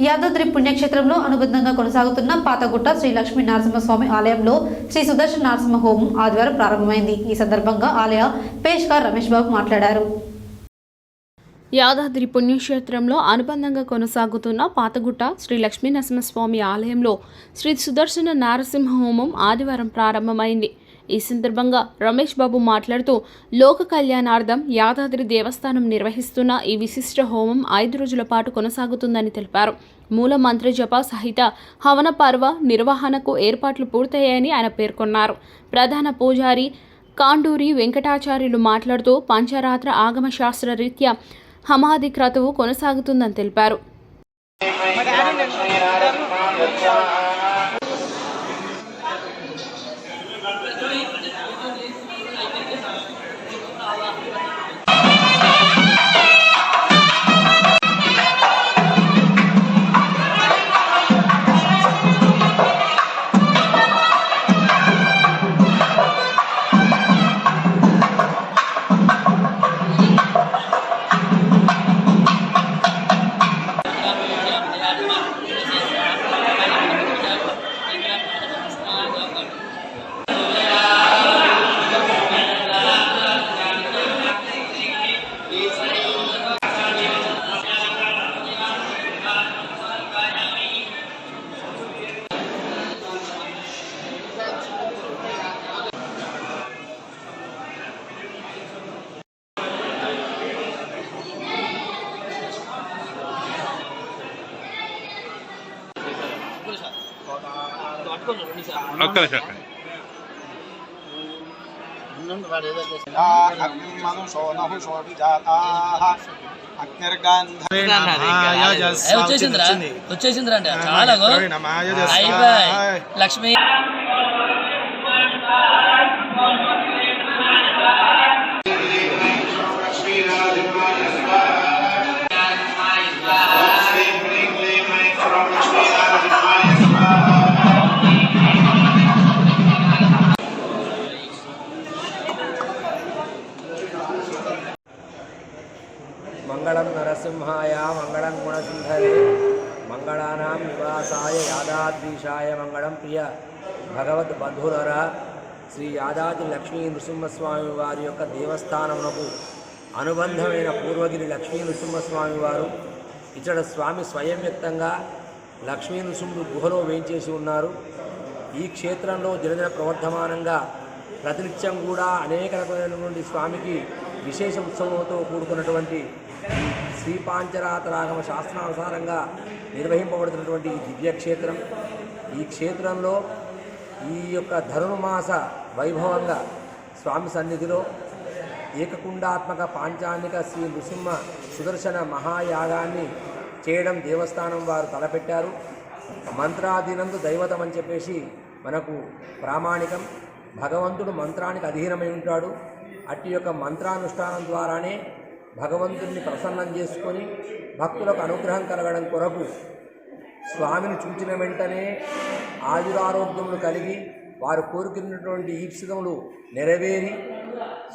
యాదాద్రి పుణ్యక్షేత్రంలో అనుబంధంగా కొనసాగుతున్న పాతగుట్ట శ్రీ లక్ష్మీ నరసింహస్వామి ఆలయంలో శ్రీ సుదర్శన నరసింహ హోమం ఆదివారం ప్రారంభమైంది. ఈ సందర్భంగా ఆలయ పేష్కార్ రమేష్ బాబు మాట్లాడారు. యాదాద్రి పుణ్యక్షేత్రంలో అనుబంధంగా కొనసాగుతున్న పాతగుట్ట శ్రీ లక్ష్మీ నరసింహస్వామి ఆలయంలో శ్రీ సుదర్శన నారసింహ హోమం ఆదివారం ప్రారంభమైంది. ఈ సందర్భంగా రమేష్ బాబు మాట్లాడుతూ లోక కళ్యాణార్థం యాదాద్రి దేవస్థానం నిర్వహిస్తున్న ఈ విశిష్ట హోమం ఐదు రోజుల పాటు కొనసాగుతుందని తెలిపారు. మూల మంత్ర జప సహిత హవన పర్వ నిర్వహణకు ఏర్పాట్లు పూర్తయ్యాయని ఆయన పేర్కొన్నారు. ప్రధాన పూజారి కాండూరి వెంకటాచార్యులు మాట్లాడుతూ పంచరాత్ర ఆగమ శాస్త్ర రీత్యా హమాది క్రతువు కొనసాగుతుందని తెలిపారు. ఒక్క నిమిషం వచ్చేసిందిరా వచ్చేసిందిరా అంటే. చాలా. అయిపోయి లక్ష్మి. మంగళం నరసింహాయ మంగళం గుణసింహరే మంగళానాం నివాసాయ యాదాద్రీషాయ మంగళం ప్రియ భగవద్ బంధురర శ్రీ యాదాద్రి లక్ష్మీ నృసింహస్వామి వారి యొక్క దేవస్థానమునకు అనుబంధమైన పూర్వగిరి లక్ష్మీ నృసింహస్వామి వారు ఇచ్చట స్వామి స్వయం వ్యక్తంగా లక్ష్మీ నృసింహుడు గుహలో వేయించేసి ఉన్నారు. ఈ క్షేత్రంలో దినదిన ప్రవర్ధమానంగా ప్రతినిత్యం కూడా అనేక రకమైనటువంటి స్వామికి విశేష ఉత్సవంతో కూడుకున్నటువంటి శ్రీపాంచరాతరాగమ శాస్త్రానుసారంగా నిర్వహింపబడుతున్నటువంటి ఈ దివ్యక్షేత్రం. ఈ క్షేత్రంలో ఈ యొక్క ధనుర్మాస వైభవంగా స్వామి సన్నిధిలో ఏకకుండాత్మక పాంచానిక శ్రీ నృసింహ సుదర్శన మహాయాగాన్ని చేయడం దేవస్థానం వారు తలపెట్టారు. మంత్రాధీనందు దైవతం అని చెప్పేసి మనకు ప్రామాణికం. భగవంతుడు మంత్రానికి అధీనమై ఉంటాడు. అట్టి యొక్క మంత్రానుష్ఠానం ద్వారానే భగవంతుడిని ప్రసన్నం చేసుకొని భక్తులకు అనుగ్రహం కలగడం కొరకు స్వామిని చూచిన వెంటనే ఆయురారోగ్యములు కలిగి వారు కోరుకున్నటువంటి ఈప్సితములు నెరవేరి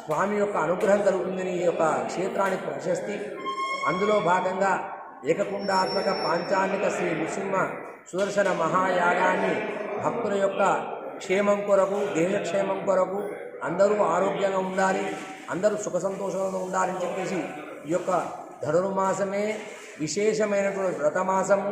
స్వామి యొక్క అనుగ్రహం కలుగుతుందని ఈ యొక్క క్షేత్రానికి ప్రశస్తి. అందులో భాగంగా ఏకకుండాత్మక పాంచానిక శ్రీ నృసింహ సుదర్శన మహాయాగాన్ని భక్తుల యొక్క క్షేమం కొరకు దేహక్షేమం కొరకు అందరూ ఆరోగ్యంగా ఉండాలి అందరూ సుఖ సంతోషంగా ఉండాలని చెప్పేసి ఈ యొక్క ధనుర్మాసమే విశేషమైనటువంటి వ్రతమాసము.